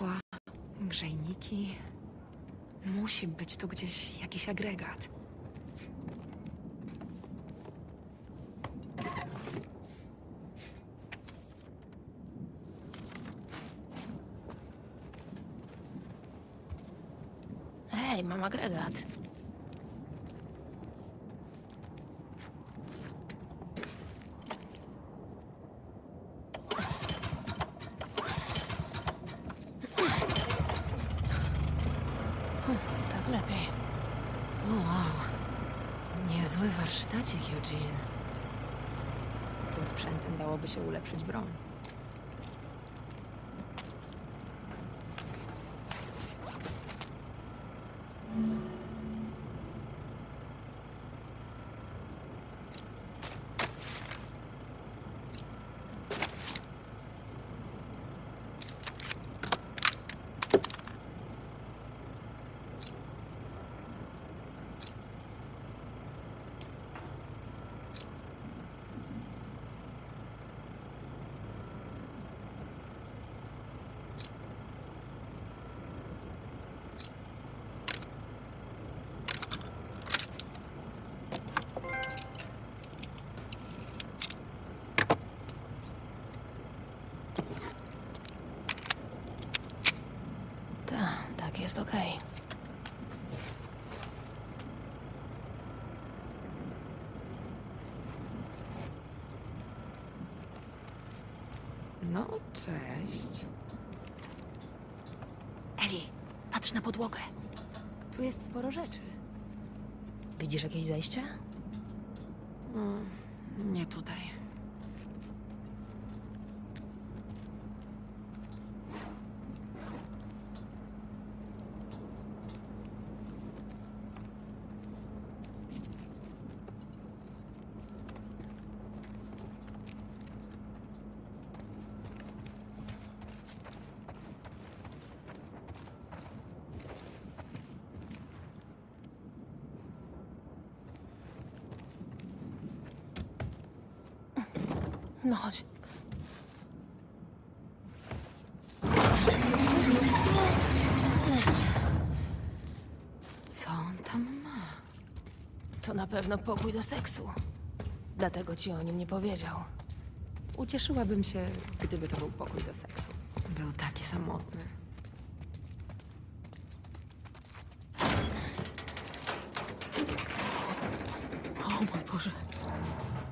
Światła, grzejniki. Musi być tu gdzieś jakiś agregat. Hej, mam agregat. Hm, Tak lepiej. O, wow. Niezły warsztacik, Eugene. Tym sprzętem dałoby się ulepszyć broń. Tak, tak jest okej. No, cześć. Eli, patrz na podłogę. Tu jest sporo rzeczy. Widzisz jakieś zejście? Mm, nie tutaj. No chodź. Co on tam ma? To na pewno pokój do seksu. Dlatego ci o nim nie powiedział. Ucieszyłabym się, gdyby to był pokój do seksu. Był taki samotny. O mój Boże.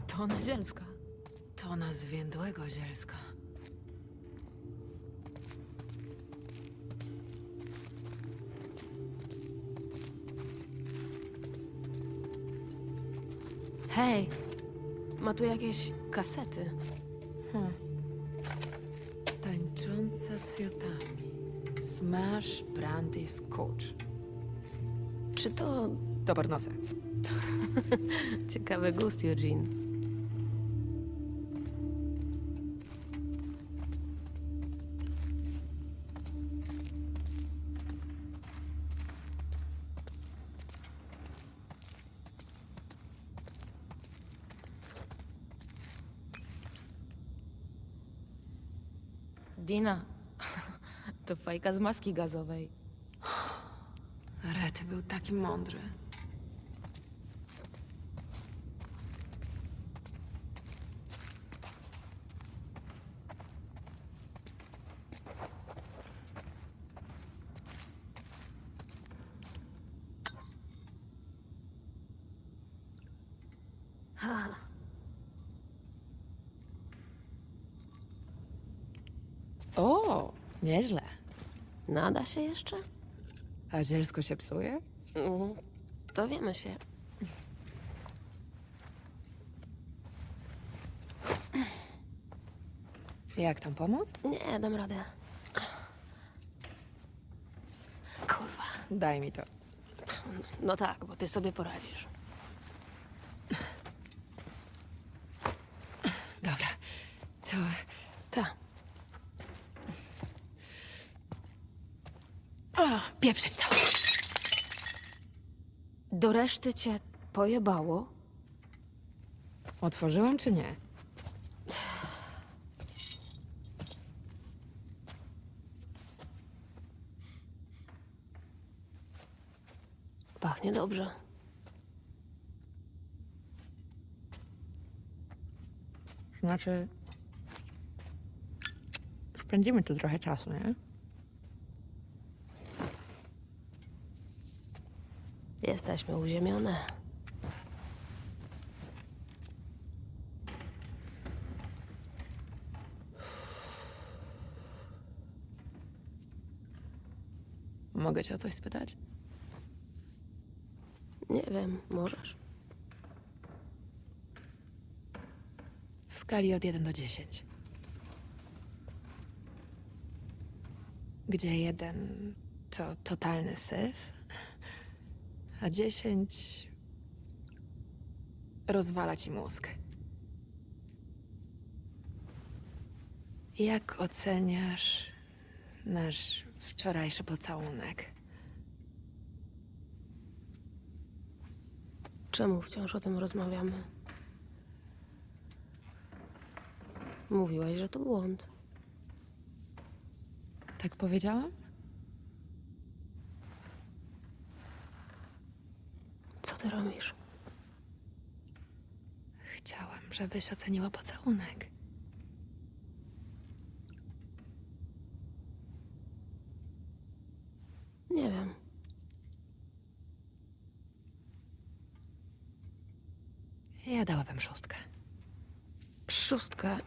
To ona zielska. To na zwiędłego zielska. Hej, ma tu jakieś kasety. Tańcząca z fiotami. Smash, brandy, scotch. Czy to pornosy. ciekawy gust, Eugene? Dina, to fajka z maski gazowej. Rety był taki mądry. O, nieźle. Nada się jeszcze? A zielsko się psuje? Mhm. Dowiemy się. Jak tam pomóc? Nie, dam radę. Kurwa. Daj mi to. No tak, bo ty sobie poradzisz. Spieprzyć to. Do reszty cię pojebało? Otworzyłam czy nie? Pachnie dobrze. Znaczy... Spędzimy tu trochę czasu, nie? Jesteśmy uziemione. Mogę cię o coś spytać? Nie wiem, możesz? W skali od 1 do 10. Gdzie jeden to totalny syf, a 10 rozwala ci mózg. Jak oceniasz nasz wczorajszy pocałunek? Czemu wciąż o tym rozmawiamy? Mówiłaś, że to błąd. Tak powiedziałam? Ty robisz? Chciałam, żebyś oceniła pocałunek. Nie wiem. Ja dałabym szóstkę. Szóstka.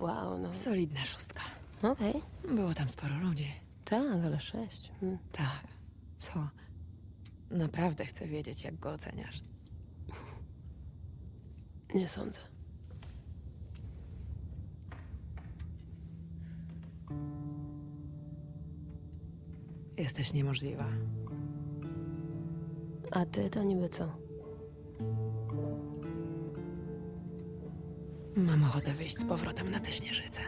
Wow, no. Solidna szóstka. Okej. Było tam sporo ludzi. Tak, ale sześć. Hmm. Tak. Co? Naprawdę chcę wiedzieć, jak go oceniasz. Nie sądzę. Jesteś niemożliwa. A ty to niby co? Mam ochotę wyjść z powrotem na tę śnieżycę.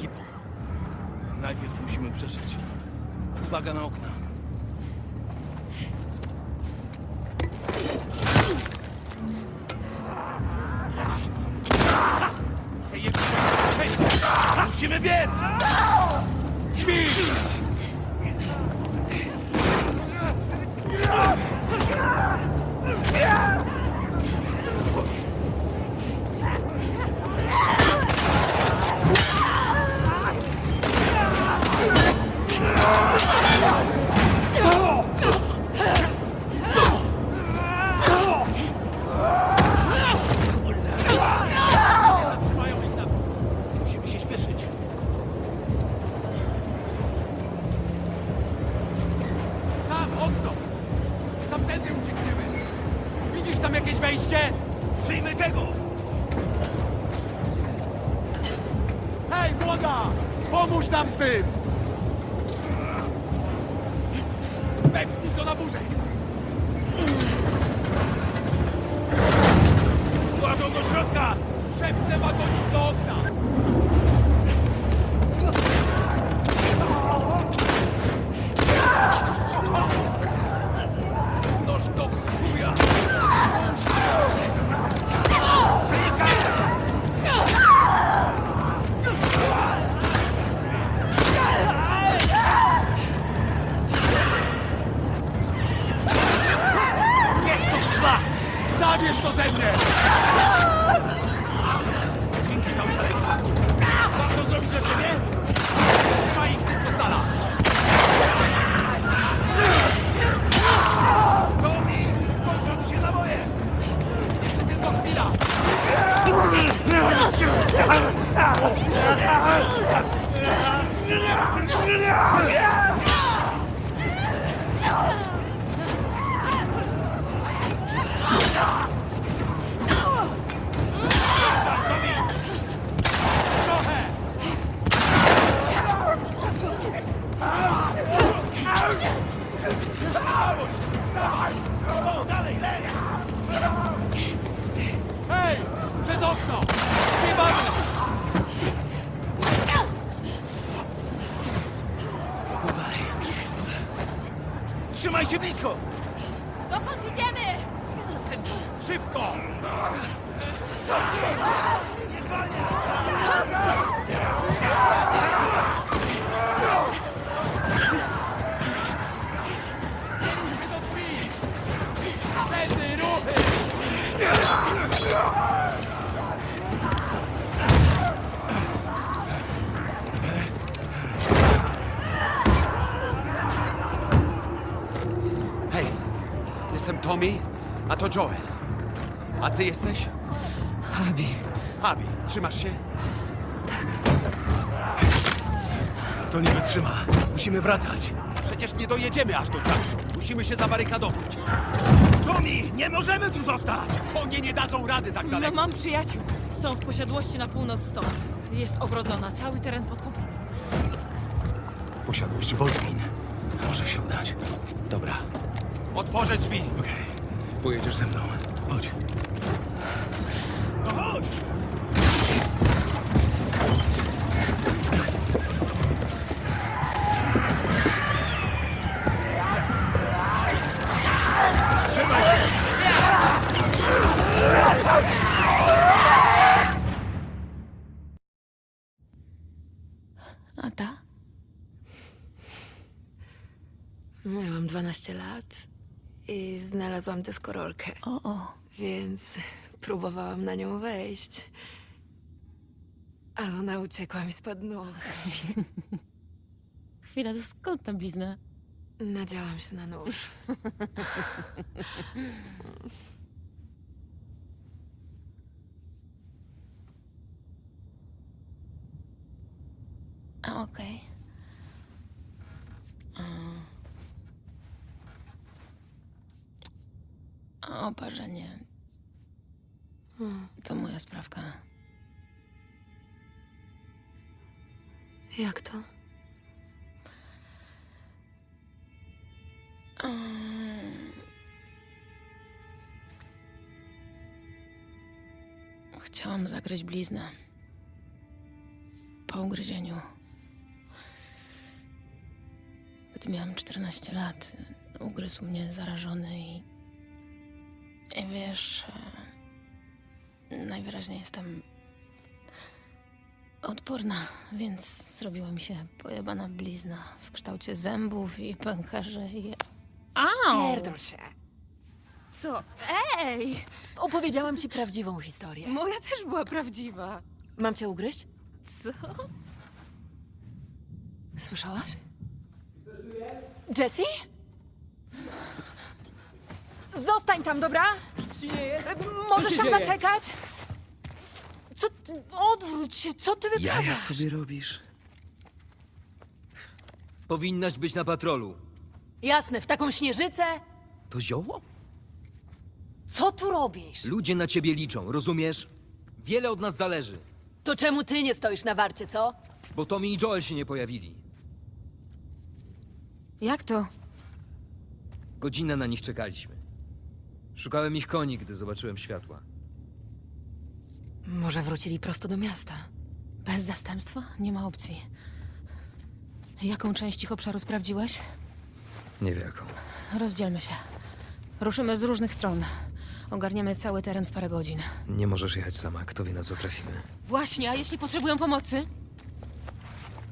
Ekipą. Najpierw musimy przeżyć. Uwaga na okna. Jeszcze! Hej! Musimy biec! Drzwi! To Joel. A ty jesteś? Abi. Abi, trzymasz się? To nie wytrzyma. Musimy wracać. Przecież nie dojedziemy aż do Jackson. Musimy się zabarykadować. Tomi, nie możemy tu zostać! Konie nie dadzą rady tak No daleko. mam przyjaciół. Są w posiadłości na północ stąd. Jest ogrodzona, cały teren pod kontrolą. Posiadłość Wojtmin. Może się udać. Dobra. Otworzę drzwi. Okej. Pojedziesz ze mną. Chodź. No chodź! Ta? Miałam 12 lat i znalazłam deskorolkę, O, o. więc próbowałam na nią wejść. A ona uciekła mi spod nóg. Chwila, to skąd ta blizna? Nadziałam się na nóż. A, okej. A, Oparzenie. Hmm. To moja sprawka. Jak to? Chciałam zagryźć bliznę. Po ugryzieniu. Gdy miałam 14 lat, ugryzł mnie zarażony i. I wiesz. Najwyraźniej jestem. odporna, więc zrobiła mi się pojebana blizna w kształcie zębów i pęcherzy i. Au! Pierdol się. Co? Ej! Opowiedziałam ci prawdziwą historię. Moja też była prawdziwa. Mam cię ugryźć? Co? Słyszałaś? Jessie? Zostań tam, dobra? Możesz tam zaczekać? Co ty? Odwróć się, co ty wyprawiasz? Jaja sobie robisz? Powinnaś być na patrolu. Jasne, w taką śnieżycę? To zioło? Co tu robisz? Ludzie na ciebie liczą, rozumiesz? Wiele od nas zależy, To czemu ty nie stoisz na warcie, co? bo Tommy i Joel się nie pojawili. Jak to? Godzinę na nich czekaliśmy. Szukałem ich koni, gdy zobaczyłem światła. Może wrócili prosto do miasta. Bez zastępstwa? Nie ma opcji. Jaką część ich obszaru sprawdziłeś? Niewielką. Rozdzielmy się. Ruszymy z różnych stron. Ogarniemy cały teren w parę godzin. Nie możesz jechać sama, kto wie na co trafimy. Właśnie, a jeśli potrzebują pomocy?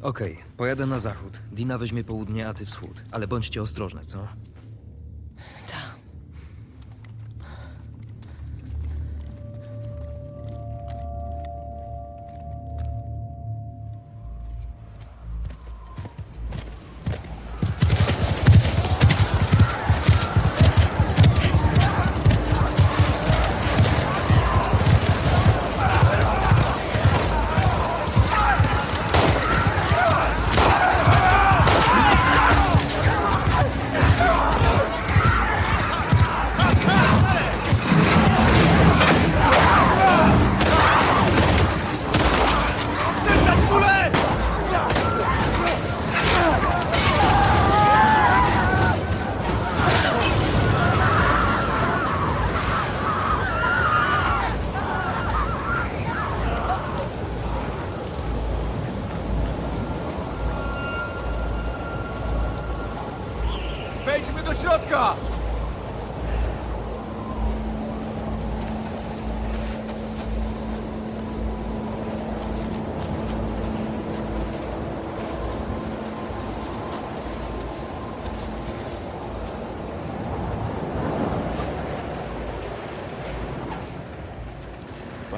Okej, pojadę na zachód. Dina weźmie południe, a ty wschód. Ale bądźcie ostrożne, co?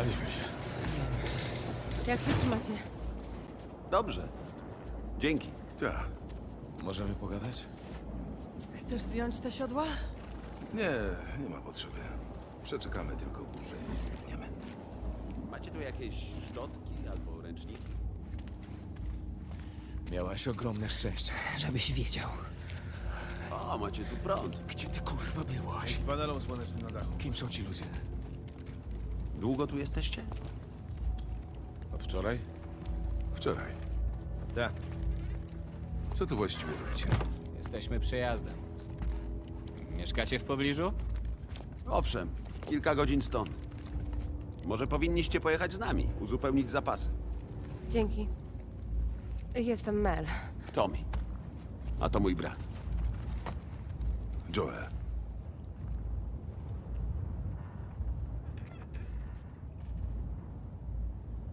Baliśmy się. Jak się trzymacie? Dobrze. Dzięki. Tak. Możemy pogadać? Chcesz zdjąć te siodła? Nie, nie ma potrzeby. Przeczekamy tylko burzę i biegniemy. Macie tu jakieś szczotki albo ręczniki? Miałaś ogromne szczęście. Żebyś wiedział. O, macie tu prąd. Gdzie ty kurwa byłaś? Panelą słonecznym na dachu. Kim są ci ludzie? Długo tu jesteście? Od wczoraj? Wczoraj. Tak, Co tu właściwie robicie? jesteśmy przejazdem. Mieszkacie w pobliżu? Owszem, kilka godzin stąd. Może powinniście pojechać z nami, uzupełnić zapasy. Dzięki. Jestem Mel. Tommy. A to mój brat. Joel.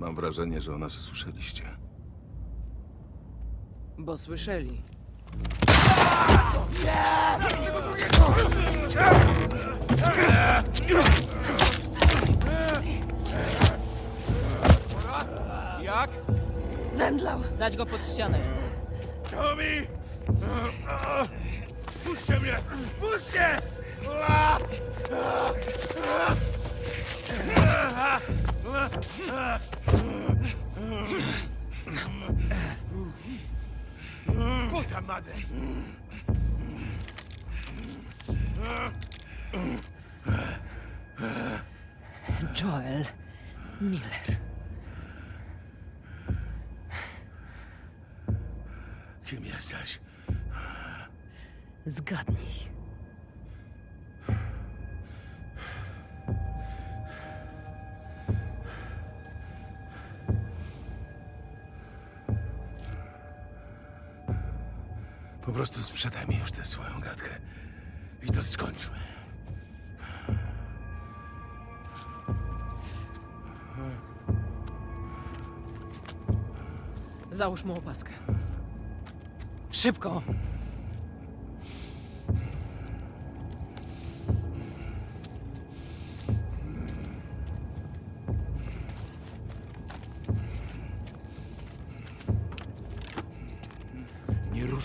Mam wrażenie, że o nas słyszeliście. Bo słyszeli. Jak? Zemdlał. Dać go pod ścianę. Tommy! Puśćcie mnie! Puśćcie! Puta madre! Joel Miller. Kim jesteś? Zgadnij. Po prostu sprzedaj mi już tę swoją gadkę. I to skończmy. Załóż mu opaskę. Szybko.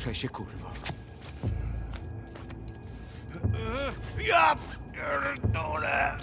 Ruszaj się, kurwa. Ja pierdolę!